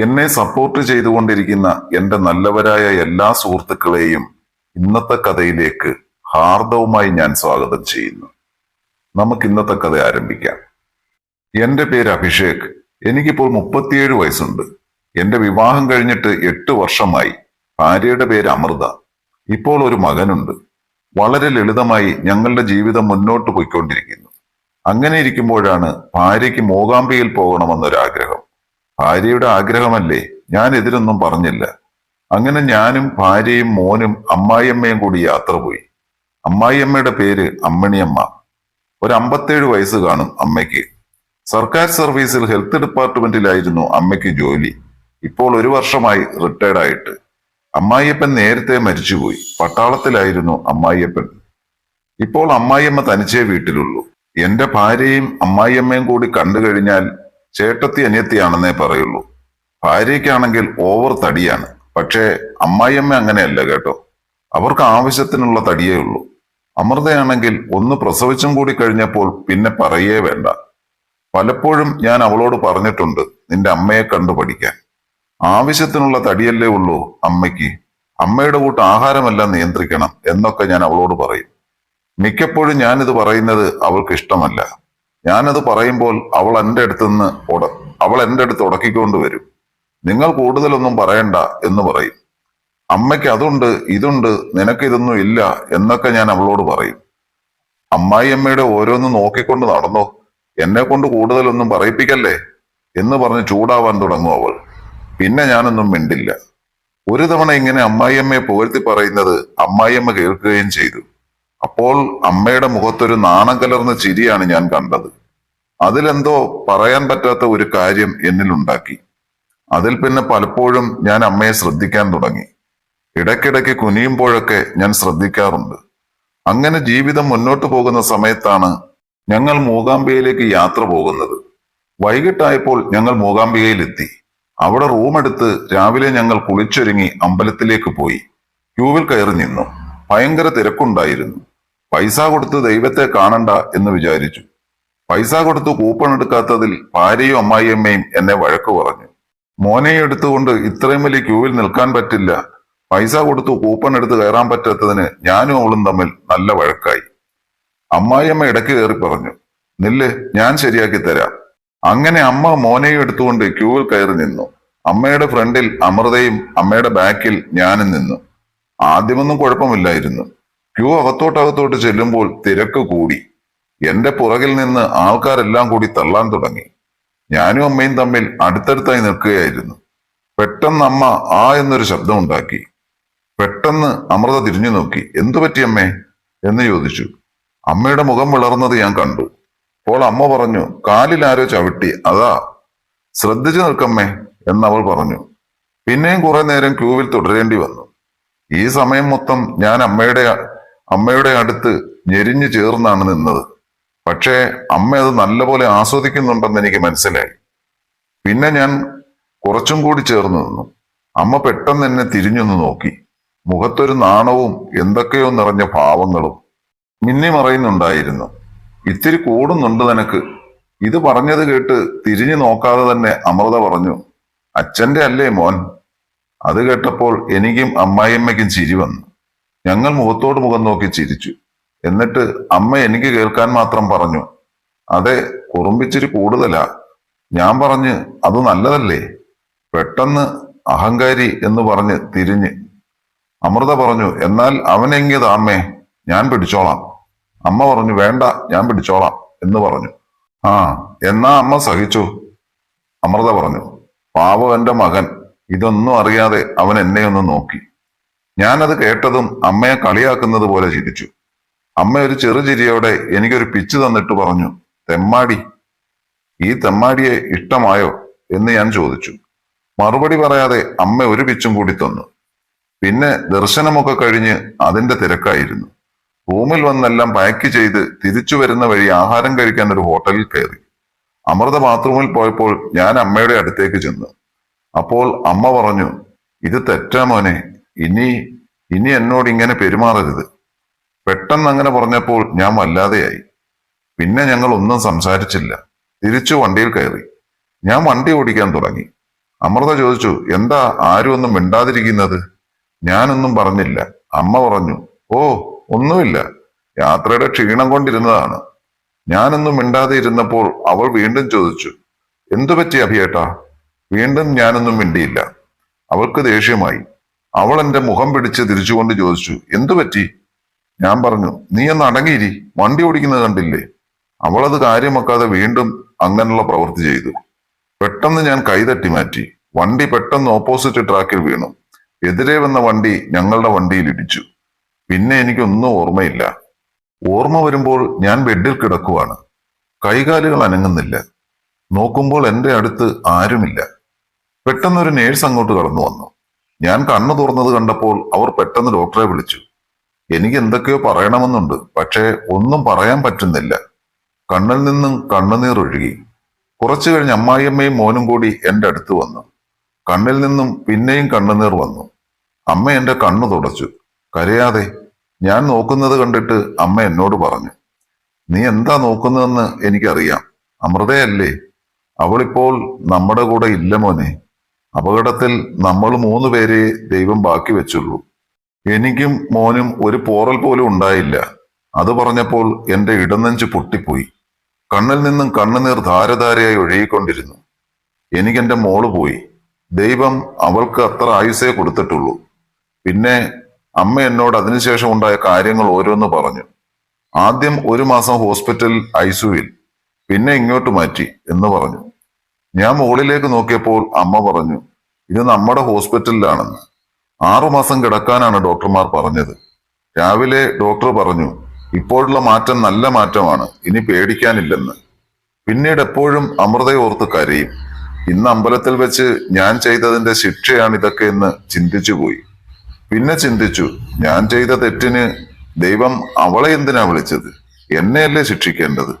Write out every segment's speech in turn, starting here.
എന്നെ സപ്പോർട്ട് ചെയ്തുകൊണ്ടിരിക്കുന്ന എന്റെ നല്ലവരായ എല്ലാ സുഹൃത്തുക്കളെയും ഇന്നത്തെ കഥയിലേക്ക് ഹാർദവുമായി ഞാൻ സ്വാഗതം ചെയ്യുന്നു. നമുക്ക് ഇന്നത്തെ കഥ ആരംഭിക്കാം. എന്റെ പേര് അഭിഷേക്. എനിക്കിപ്പോൾ മുപ്പത്തിയേഴ് വയസ്സുണ്ട്. എന്റെ വിവാഹം കഴിഞ്ഞിട്ട് എട്ട് വർഷമായി. ഭാര്യയുടെ പേര് അമൃത. ഇപ്പോൾ ഒരു മകനുണ്ട്. വളരെ ലളിതമായി ഞങ്ങളുടെ ജീവിതം മുന്നോട്ട് പോയിക്കൊണ്ടിരിക്കുന്നു. അങ്ങനെ ഇരിക്കുമ്പോഴാണ് ഭാര്യയ്ക്ക് മൂകാംബിയിൽ പോകണമെന്നൊരാഗ്രഹം. ഭാര്യയുടെ ആഗ്രഹമല്ലേ? ഞാൻ എതിരൊന്നും പറഞ്ഞില്ല. അങ്ങനെ ഞാനും ഭാര്യയും മോനും അമ്മായിയമ്മയും കൂടി യാത്ര പോയി. അമ്മായിയമ്മയുടെ പേര് അമ്മണിയമ്മ. ഒരു അമ്പത്തേഴ് വയസ്സ് കാണും അമ്മയ്ക്ക്. സർക്കാർ സർവീസിൽ ഹെൽത്ത് ഡിപ്പാർട്ട്മെന്റിലായിരുന്നു അമ്മയ്ക്ക് ജോലി. ഇപ്പോൾ ഒരു വർഷമായി റിട്ടയർഡ് ആയിട്ട്. അമ്മായിയപ്പൻ നേരത്തെ മരിച്ചുപോയി. പട്ടാളത്തിലായിരുന്നു അമ്മായിയപ്പൻ. ഇപ്പോൾ അമ്മായിയമ്മ തനിച്ചേ വീട്ടിലുള്ളൂ. എന്റെ ഭാര്യയും അമ്മായിയമ്മയും കൂടി കണ്ടു കഴിഞ്ഞാൽ ചേട്ടത്തി അനിയത്തിയാണെന്നേ പറയുള്ളൂ. ഭാര്യയ്ക്കാണെങ്കിൽ ഓവർ തടിയാണ്. പക്ഷേ അമ്മായിയമ്മ അങ്ങനെയല്ല കേട്ടോ. അവർക്ക് ആവശ്യത്തിനുള്ള തടിയേ ഉള്ളൂ. അമൃതയാണെങ്കിൽ ഒന്ന് പ്രസവിച്ചും കൂടി കഴിഞ്ഞപ്പോൾ പിന്നെ പറയേ വേണ്ട. പലപ്പോഴും ഞാൻ അവളോട് പറഞ്ഞിട്ടുണ്ട് നിന്റെ അമ്മയെ കണ്ടു പഠിക്കാൻ. ആവശ്യത്തിനുള്ള തടിയല്ലേ ഉള്ളൂ അമ്മയ്ക്ക്. അമ്മയുടെ കൂട്ട് ആഹാരമെല്ലാം നിയന്ത്രിക്കണം എന്നൊക്കെ ഞാൻ അവളോട് പറയും. മിക്കപ്പോഴും ഞാനിത് പറയുന്നത് അവൾക്ക് ഇഷ്ടമല്ല. ഞാനത് പറയുമ്പോൾ അവൾ എന്റെ അടുത്ത് നിന്ന് ഉട അവൾ എന്റെ അടുത്ത് ഉടക്കിക്കൊണ്ട് വരും. നിങ്ങൾ കൂടുതലൊന്നും പറയണ്ട എന്ന് പറയും. അമ്മയ്ക്ക് അതുണ്ട് ഇതുണ്ട് നിനക്ക് ഇതൊന്നും ഇല്ല എന്നൊക്കെ ഞാൻ അവളോട് പറയും. അമ്മായി അമ്മയുടെ ഓരോന്ന് നോക്കിക്കൊണ്ട് നടന്നോ? എന്നെ കൊണ്ട് കൂടുതലൊന്നും പറയിപ്പിക്കല്ലേ? എന്ന് പറഞ്ഞ് ചൂടാവാൻ തുടങ്ങും അവൾ. പിന്നെ ഞാനൊന്നും മിണ്ടില്ല. ഒരു തവണ ഇങ്ങനെ അമ്മായിയമ്മയെ പുകഴ്ത്തി പറയുന്നത് അമ്മായിയമ്മ കേൾക്കുകയും ചെയ്തു. അപ്പോൾ അമ്മയുടെ മുഖത്തൊരു നാണം കലർന്ന ചിരിയാണ് ഞാൻ കണ്ടത്. അതിലെന്തോ പറയാൻ പറ്റാത്ത ഒരു കാര്യം എന്നിലുണ്ടാക്കി അതിൽ പിന്നെ പലപ്പോഴും ഞാൻ അമ്മയെ ശ്രദ്ധിക്കാൻ തുടങ്ങി. ഇടയ്ക്കിടയ്ക്ക് കുനിയുമ്പോഴൊക്കെ ഞാൻ ശ്രദ്ധിക്കാറുണ്ട്. അങ്ങനെ ജീവിതം മുന്നോട്ട് പോകുന്ന സമയത്താണ് ഞങ്ങൾ മൂകാംബികയിലേക്ക് യാത്ര പോകുന്നത്. വൈകിട്ടായപ്പോൾ ഞങ്ങൾ മൂകാംബികയിലെത്തി. അവിടെ റൂമെടുത്ത് രാവിലെ ഞങ്ങൾ കുളിച്ചൊരുങ്ങി അമ്പലത്തിലേക്ക് പോയി. ക്യൂവിൽ കയറി നിന്നു. ഭയങ്കര തിരക്കുണ്ടായിരുന്നു. പൈസ കൊടുത്ത് ദൈവത്തെ കാണണ്ട എന്ന് വിചാരിച്ചു. പൈസ കൊടുത്ത് കൂപ്പൺ എടുക്കാത്തതിൽ ഭാര്യയും അമ്മായിയമ്മയും എന്നെ വഴക്ക് പറഞ്ഞു. മോനെ എടുത്തുകൊണ്ട് ഇത്രയും വലിയ ക്യൂവിൽ നിൽക്കാൻ പറ്റില്ല. പൈസ കൊടുത്ത് കൂപ്പൺ എടുത്ത് കയറാൻ പറ്റാത്തതിന് ഞാനും അവളും തമ്മിൽ നല്ല വഴക്കായി. അമ്മായിയമ്മ ഇടയ്ക്ക് കയറി പറഞ്ഞു നില്ല് ഞാൻ ശരിയാക്കി തരാം. അങ്ങനെ അമ്മ മോനെയും എടുത്തുകൊണ്ട് ക്യൂവിൽ കയറി നിന്നു. അമ്മയുടെ ഫ്രണ്ടിൽ അമൃതയും അമ്മയുടെ ബാക്കിൽ ഞാനും നിന്നു. ആദ്യമൊന്നും കുഴപ്പമില്ലായിരുന്നു. ക്യൂ അകത്തോട്ടകത്തോട്ട് ചെല്ലുമ്പോൾ തിരക്ക് കൂടി. എന്റെ പുറകിൽ നിന്ന് ആൾക്കാരെല്ലാം കൂടി തള്ളാൻ തുടങ്ങി. ഞാനും അമ്മയും തമ്മിൽ അടുത്തടുത്തായി നിൽക്കുകയായിരുന്നു. പെട്ടെന്ന് അമ്മ ആ എന്നൊരു ശബ്ദം ഉണ്ടാക്കി. പെട്ടെന്ന് അമൃത തിരിഞ്ഞു നോക്കി. എന്തു പറ്റി അമ്മേ? എന്ന് ചോദിച്ചു. അമ്മയുടെ മുഖം വിളർന്നത് ഞാൻ കണ്ടു. അപ്പോൾ അമ്മ പറഞ്ഞു കാലിൽ ആരോ ചവിട്ടി. അതാ. ശ്രദ്ധിച്ചു നിൽക്കമ്മേ എന്നവൾ പറഞ്ഞു. പിന്നെയും കുറെ നേരം ക്യൂവിൽ തുടരേണ്ടി വന്നു. ഈ സമയം മൊത്തം ഞാൻ അമ്മയുടെ അമ്മയുടെ അടുത്ത് ഞെരിഞ്ഞു ചേർന്നാണ് നിന്നത്. പക്ഷേ അമ്മ അത് നല്ലപോലെ ആസ്വദിക്കുന്നുണ്ടെന്ന് എനിക്ക് മനസ്സിലായി. പിന്നെ ഞാൻ കുറച്ചും കൂടി ചേർന്ന് നിന്നു. അമ്മ പെട്ടെന്ന് എന്നെ തിരിഞ്ഞൊന്ന് നോക്കി. മുഖത്തൊരു നാണവും എന്തൊക്കെയോ നിറഞ്ഞ ഭാവങ്ങളും മിന്നി മറയുന്നുണ്ടായിരുന്നു. ഇത്തിരി കൂടുന്നുണ്ട് നിനക്ക്. ഇത് പറഞ്ഞത് കേട്ട് തിരിഞ്ഞു നോക്കാതെ തന്നെ അമൃത പറഞ്ഞു അച്ഛന്റെ അല്ലേ മോൻ? അത് കേട്ടപ്പോൾ എനിക്കും അമ്മായിയമ്മയ്ക്കും ചിരി വന്നു. ഞങ്ങൾ മുഖത്തോട് മുഖം നോക്കി ചിരിച്ചു. എന്നിട്ട് അമ്മ എനിക്ക് കേൾക്കാൻ മാത്രം പറഞ്ഞു അതെ കുറുമ്പിച്ചിരി കൂടുതലാ. ഞാൻ പറഞ്ഞ് അത് നല്ലതല്ലേ? പെട്ടെന്ന് അഹങ്കാരി എന്ന് പറഞ്ഞ് തിരിഞ്ഞ്. അമൃത പറഞ്ഞു എന്നാൽ അവനെങ്കിയത് അമ്മേ? ഞാൻ പിടിച്ചോളാം. അമ്മ പറഞ്ഞു വേണ്ട ഞാൻ പിടിച്ചോളാം എന്ന് പറഞ്ഞു. ആ എന്നാ അമ്മ സഹിച്ചു. അമൃത പറഞ്ഞു പാവം എന്റെ മകൻ ഇതൊന്നും അറിയാതെ അവൻ എന്നെ ഒന്ന് നോക്കി. ഞാനത് കേട്ടതും അമ്മയെ കളിയാക്കുന്നത് പോലെ ചിരിച്ചു. അമ്മ ഒരു ചെറുചിരിയോടെ എനിക്കൊരു പിച്ച് തന്നിട്ട് പറഞ്ഞു തെമ്മാടി ഈ തെമ്മാടിയെ ഇഷ്ടമായോ? എന്ന് ഞാൻ ചോദിച്ചു. മറുപടി പറയാതെ അമ്മ ഒരു പിച്ചും കൂടി തന്നു. പിന്നെ ദർശനമൊക്കെ കഴിഞ്ഞ് അതിന്റെ തിരക്കായിരുന്നു. റൂമിൽ വന്നെല്ലാം പാക്ക് ചെയ്ത് തിരിച്ചു വരുന്ന വഴി ആഹാരം കഴിക്കാൻ ഒരു ഹോട്ടലിൽ കയറി. അമൃത ബാത്റൂമിൽ പോയപ്പോൾ ഞാൻ അമ്മയുടെ അടുത്തേക്ക് ചെന്നു. അപ്പോൾ അമ്മ പറഞ്ഞു ഇത് തെറ്റാ മോനെ ഇനി ഇനി എന്നോട് ഇങ്ങനെ പെരുമാറരുത്. പെട്ടെന്ന് അങ്ങനെ പറഞ്ഞപ്പോൾ ഞാൻ വല്ലാതെയായി. പിന്നെ ഞങ്ങൾ ഒന്നും സംസാരിച്ചില്ല. തിരിച്ചു വണ്ടിയിൽ കയറി. ഞാൻ വണ്ടി ഓടിക്കാൻ തുടങ്ങി. അമൃത ചോദിച്ചു എന്താ ആരും ഒന്നും മിണ്ടാതിരിക്കുന്നത്? ഞാനൊന്നും പറഞ്ഞില്ല. അമ്മ പറഞ്ഞു ഓ ഒന്നുമില്ല. യാത്രയുടെ ക്ഷീണം കൊണ്ടിരുന്നതാണ്. ഞാനൊന്നും മിണ്ടാതെ ഇരുന്നപ്പോൾ അവൾ വീണ്ടും ചോദിച്ചു എന്തു പറ്റി അഭിയേട്ടാ? വീണ്ടും ഞാനൊന്നും മിണ്ടിയില്ല. അവൾക്ക് ദേഷ്യമായി. അവൾ എന്റെ മുഖം പിടിച്ച് തിരിച്ചുകൊണ്ട് ചോദിച്ചു എന്തു പറ്റി? ഞാൻ പറഞ്ഞു നീ ഒന്ന് അടങ്ങിയിരി വണ്ടി ഓടിക്കുന്നത് കണ്ടില്ലേ? അവളത് കാര്യമാക്കാതെ വീണ്ടും അങ്ങനെയുള്ള പ്രവൃത്തി ചെയ്തു. പെട്ടെന്ന് ഞാൻ കൈതട്ടി മാറ്റി. വണ്ടി പെട്ടെന്ന് ഓപ്പോസിറ്റ് ട്രാക്കിൽ വീണു. എതിരെ വന്ന വണ്ടി ഞങ്ങളുടെ വണ്ടിയിൽ ഇടിച്ചു. പിന്നെ എനിക്കൊന്നും ഓർമ്മയില്ല. ഓർമ്മ വരുമ്പോൾ ഞാൻ ബെഡിൽ കിടക്കുവാണ്. കൈകാലുകൾ അനങ്ങുന്നില്ല. നോക്കുമ്പോൾ എന്റെ അടുത്ത് ആരുമില്ല. പെട്ടെന്നൊരു നേഴ്സ് അങ്ങോട്ട് കടന്നു വന്നു ഞാൻ കണ്ണു തുറന്നത് കണ്ടപ്പോൾ അവർ പെട്ടെന്ന് ഡോക്ടറെ വിളിച്ചു. എനിക്ക് എന്തൊക്കെയോ പറയണമെന്നുണ്ട് പക്ഷേ ഒന്നും പറയാൻ പറ്റുന്നില്ല. കണ്ണിൽ നിന്നും കണ്ണുനീർ ഒഴുകി. കുറച്ചു കഴിഞ്ഞ് അമ്മായിയമ്മയും മോനും കൂടി എന്റെ അടുത്ത് വന്നു. കണ്ണിൽ നിന്നും പിന്നെയും കണ്ണുനീർ വന്നു. അമ്മ എന്റെ കണ്ണു തുടച്ചു. കരയാതെ ഞാൻ നോക്കുന്നത് കണ്ടിട്ട് അമ്മ എന്നോട് പറഞ്ഞു നീ എന്താ നോക്കുന്നതെന്ന് എനിക്കറിയാം. അമൃതയല്ലേ? അവളിപ്പോൾ നമ്മുടെ കൂടെ ഇല്ല മോനെ. അപകടത്തിൽ നമ്മൾ മൂന്ന് പേരെ ദൈവം ബാക്കി വെച്ചുള്ളൂ. എനിക്കും മോനും ഒരു പോറൽ പോലും ഉണ്ടായില്ല. അത് പറഞ്ഞപ്പോൾ എന്റെ ഇടനെഞ്ച് പൊട്ടിപ്പോയി. കണ്ണിൽ നിന്നും കണ്ണുനീർ ധാരധാരയായി ഒഴുകിക്കൊണ്ടിരുന്നു. എനിക്കെന്റെ മോൾ പോയി. ദൈവം അവൾക്ക് അത്ര ആയുസേ കൊടുത്തിട്ടുള്ളൂ. പിന്നെ അമ്മ എന്നോട് അതിനുശേഷം ഉണ്ടായ കാര്യങ്ങൾ ഓരോന്ന് പറഞ്ഞു. ആദ്യം ഒരു മാസം ഹോസ്പിറ്റൽ ഐസുവിൽ പിന്നെ ഇങ്ങോട്ട് മാറ്റി എന്ന് പറഞ്ഞു. ഞാൻ മുകളിലേക്ക് നോക്കിയപ്പോൾ അമ്മ പറഞ്ഞു ഇത് നമ്മുടെ ഹോസ്പിറ്റലിലാണെന്ന്. ആറുമാസം കിടക്കാനാണ് ഡോക്ടർമാർ പറഞ്ഞത്. രാവിലെ ഡോക്ടർ പറഞ്ഞു ഇപ്പോഴുള്ള മാറ്റം നല്ല മാറ്റമാണ് ഇനി പേടിക്കാനില്ലെന്ന്. പിന്നീട് എപ്പോഴും അമൃതയെ ഓർത്ത് കരയും. ഇന്ന് അമ്പലത്തിൽ വെച്ച് ഞാൻ ചെയ്തതിന്റെ ശിക്ഷയാണ് ഇതൊക്കെ എന്ന് ചിന്തിച്ചു പോയി. പിന്നെ ചിന്തിച്ചു ഞാൻ ചെയ്ത തെറ്റിന് ദൈവം അവളെ എന്തിനാ വിളിച്ചത്? എന്നെയല്ലേ ശിക്ഷിക്കേണ്ടത്?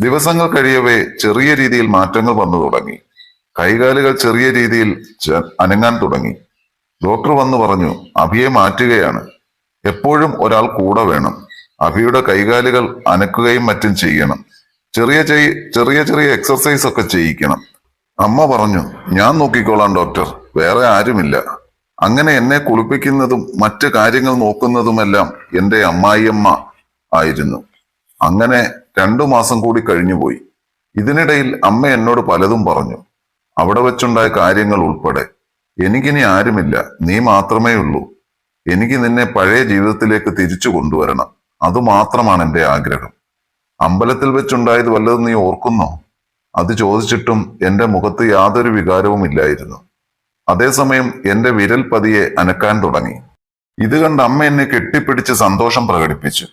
ദിവസങ്ങൾ കഴിയവേ ചെറിയ രീതിയിൽ മാറ്റങ്ങൾ വന്നു തുടങ്ങി. കൈകാലുകൾ ചെറിയ രീതിയിൽ അനങ്ങാൻ തുടങ്ങി. ഡോക്ടർ വന്നു പറഞ്ഞു അഭിയെ മാറ്റുകയാണ്. എപ്പോഴും ഒരാൾ കൂടെ വേണം. അഭിയുടെ കൈകാലുകൾ അനക്കുകയും മറ്റും ചെയ്യണം. ചെറിയ ചെറിയ ചെറിയ എക്സർസൈസ് ഒക്കെ ചെയ്യിക്കണം. അമ്മ പറഞ്ഞു ഞാൻ നോക്കിക്കോളാം ഡോക്ടർ. വേറെ ആരുമില്ല. അങ്ങനെ എന്നെ കുളിപ്പിക്കുന്നതും മറ്റു കാര്യങ്ങൾ നോക്കുന്നതുമെല്ലാം എന്റെ അമ്മായിയമ്മ ആയിരുന്നു. അങ്ങനെ രണ്ടു മാസം കൂടി കഴിഞ്ഞുപോയി ഇതിനിടയിൽ അമ്മ എന്നോട് പലതും പറഞ്ഞു. അവിടെ വെച്ചുണ്ടായ കാര്യങ്ങൾ ഉൾപ്പെടെ. എനിക്കിനി ആരുമില്ല. നീ മാത്രമേ ഉള്ളൂ. എനിക്ക് നിന്നെ പഴയ ജീവിതത്തിലേക്ക് തിരിച്ചു കൊണ്ടുവരണം. അതുമാത്രമാണ് എന്റെ ആഗ്രഹം. അമ്പലത്തിൽ വെച്ചുണ്ടായത് വല്ലതും നീ ഓർക്കുന്നോ? അത് ചോദിച്ചിട്ടും എന്റെ മുഖത്ത് യാതൊരു വികാരവും ഇല്ലായിരുന്നു. അതേസമയം എന്റെ വിരൽ പതിയെ അനക്കാൻ തുടങ്ങി. ഇത് കണ്ട് അമ്മ എന്നെ കെട്ടിപ്പിടിച്ച് സന്തോഷം പ്രകടിപ്പിച്ചു.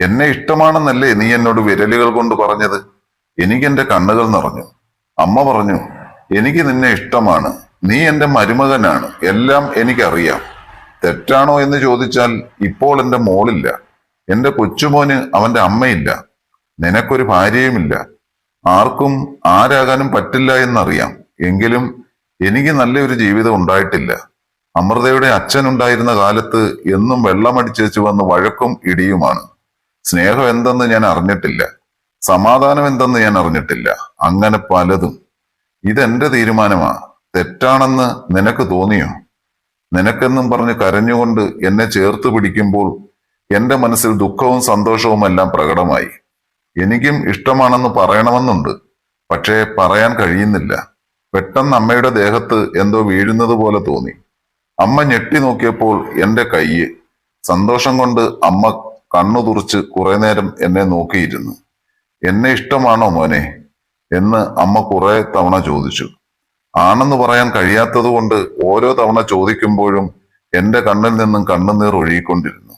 എന്നെ ഇഷ്ടമാണെന്നല്ലേ നീ എന്നോട് വിരലുകൾ കൊണ്ട് പറഞ്ഞത്? എനിക്കെന്റെ കണ്ണുകൾ നിറഞ്ഞു. അമ്മ പറഞ്ഞു എനിക്ക് നിന്നെ ഇഷ്ടമാണ്. നീ എന്റെ മരുമകനാണ്. എല്ലാം എനിക്കറിയാം. തെറ്റാണോ എന്ന് ചോദിച്ചാൽ ഇപ്പോൾ എന്റെ മോളില്ല. എന്റെ കൊച്ചുമോന് അവന്റെ അമ്മയില്ല. നിനക്കൊരു ഭാര്യയുമില്ല. ആർക്കും ആരാകാനും പറ്റില്ല എന്നറിയാം. എങ്കിലും എനിക്ക് നല്ലൊരു ജീവിതം ഉണ്ടായിട്ടില്ല. അമൃതയുടെ അച്ഛൻ ഉണ്ടായിരുന്ന കാലത്ത് എന്നും വെള്ളമടിച്ചേച്ചു വന്ന് വഴക്കും ഇടിയുമാണ്. സ്നേഹം എന്തെന്ന് ഞാൻ അറിഞ്ഞിട്ടില്ല. സമാധാനം എന്തെന്ന് ഞാൻ അറിഞ്ഞിട്ടില്ല. അങ്ങനെ പലതും. ഇതെന്റെ തീരുമാനമാ. തെറ്റാണെന്ന് നിനക്ക് തോന്നിയോ? നിനക്കെന്നും പറഞ്ഞ് കരഞ്ഞുകൊണ്ട് എന്നെ ചേർത്ത് പിടിക്കുമ്പോൾ എന്റെ മനസ്സിൽ ദുഃഖവും സന്തോഷവും എല്ലാം പ്രകടമായി. എനിക്കും ഇഷ്ടമാണെന്ന് പറയണമെന്നുണ്ട്. പക്ഷേ പറയാൻ കഴിയുന്നില്ല. പെട്ടെന്ന് അമ്മയുടെ ദേഹത്ത് എന്തോ വീഴുന്നത് പോലെ തോന്നി. അമ്മ ഞെട്ടി നോക്കിയപ്പോൾ എന്റെ കയ്യ്. സന്തോഷം കൊണ്ട് അമ്മ കണ്ണു തുറച്ച് കുറെ നേരം എന്നെ നോക്കിയിരുന്നു. എന്നെ ഇഷ്ടമാണോ മോനെ? എന്ന് അമ്മ കുറെ തവണ ചോദിച്ചു. ആണെന്ന് പറയാൻ കഴിയാത്തതുകൊണ്ട് ഓരോ തവണ ചോദിക്കുമ്പോഴും എന്റെ കണ്ണിൽ നിന്നും കണ്ണുനീർ ഒഴുകിക്കൊണ്ടിരുന്നു.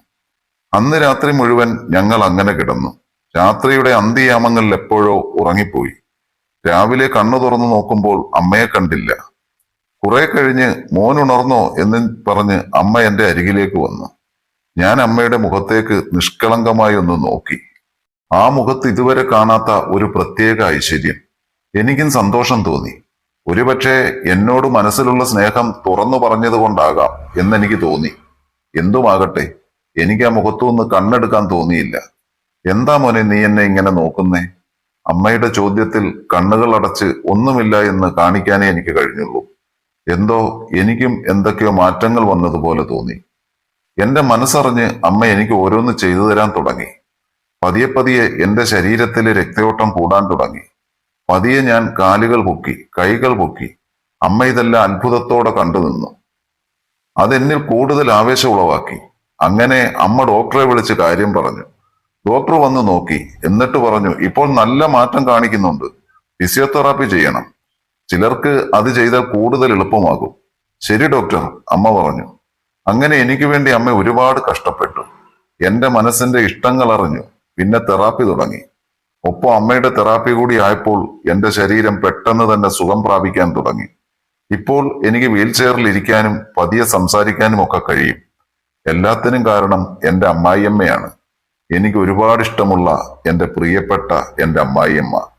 അന്ന് രാത്രി മുഴുവൻ ഞങ്ങൾ അങ്ങനെ കിടന്നു. രാത്രിയുടെ അന്ത്യയാമങ്ങളിൽ എപ്പോഴോ ഉറങ്ങിപ്പോയി. രാവിലെ കണ്ണു തുറന്നു നോക്കുമ്പോൾ അമ്മയെ കണ്ടില്ല. കുറെ കഴിഞ്ഞ് മോൻ ഉണർന്നോ എന്ന് പറഞ്ഞ് അമ്മ എന്റെ അരികിലേക്ക് വന്നു. ഞാൻ അമ്മയുടെ മുഖത്തേക്ക് നിഷ്കളങ്കമായി ഒന്ന് നോക്കി. ആ മുഖത്ത് ഇതുവരെ കാണാത്ത ഒരു പ്രത്യേക ഐശ്വര്യം. എനിക്കും സന്തോഷം തോന്നി. ഒരുപക്ഷെ എന്നോട് മനസ്സിലുള്ള സ്നേഹം തുറന്നു പറഞ്ഞത് കൊണ്ടാകാം എന്നെനിക്ക് തോന്നി. എന്തുമാകട്ടെ എനിക്ക് ആ മുഖത്തുനിന്ന് കണ്ണെടുക്കാൻ തോന്നിയില്ല. എന്താ മോനെ നീ എന്നെ ഇങ്ങനെ നോക്കുന്നേ? അമ്മയുടെ ചോദ്യത്തിൽ കണ്ണുകൾ അടച്ച് ഒന്നുമില്ല എന്ന് കാണിക്കാനേ എനിക്ക് കഴിഞ്ഞുള്ളൂ. എന്തോ എനിക്കും എന്തൊക്കെയോ മാറ്റങ്ങൾ വന്നതുപോലെ തോന്നി. എന്റെ മനസ്സറിഞ്ഞ് അമ്മ എനിക്ക് ഓരോന്ന് ചെയ്തു തരാൻ തുടങ്ങി. പതിയെ പതിയെ എന്റെ ശരീരത്തിലെ രക്തയോട്ടം കൂടാൻ തുടങ്ങി. പതിയെ ഞാൻ കാലുകൾ പൊക്കി കൈകൾ പൊക്കി അമ്മ ഇതെല്ലാം അത്ഭുതത്തോടെ കണ്ടു നിന്നു. അതെന്നിൽ കൂടുതൽ ആവേശം ഉളവാക്കി. അങ്ങനെ അമ്മ ഡോക്ടറെ വിളിച്ച് കാര്യം പറഞ്ഞു. ഡോക്ടർ വന്ന് നോക്കി. എന്നിട്ട് പറഞ്ഞു ഇപ്പോൾ നല്ല മാറ്റം കാണിക്കുന്നുണ്ട്. ഫിസിയോതെറാപ്പി ചെയ്യണം. ചിലർക്ക് അത് ചെയ്താൽ കൂടുതൽ എളുപ്പമാകും. ശരി ഡോക്ടർ അമ്മ പറഞ്ഞു. അങ്ങനെ എനിക്ക് വേണ്ടി അമ്മ ഒരുപാട് കഷ്ടപ്പെട്ടു. എന്റെ മനസ്സിന്റെ ഇഷ്ടങ്ങൾ അറിഞ്ഞു. പിന്നെ തെറാപ്പി തുടങ്ങി. ഒപ്പം അമ്മയുടെ തെറാപ്പി കൂടി ആയപ്പോൾ എന്റെ ശരീരം പെട്ടെന്ന് തന്നെ സുഖം പ്രാപിക്കാൻ തുടങ്ങി. ഇപ്പോൾ എനിക്ക് വീൽ ചെയറിൽ ഇരിക്കാനും പതിയെ സംസാരിക്കാനും ഒക്കെ കഴിയും. എല്ലാത്തിനും കാരണം എന്റെ അമ്മായിയമ്മയാണ്. എനിക്ക് ഒരുപാട് ഇഷ്ടമുള്ള എന്റെ പ്രിയപ്പെട്ട എന്റെ അമ്മായിയമ്മ.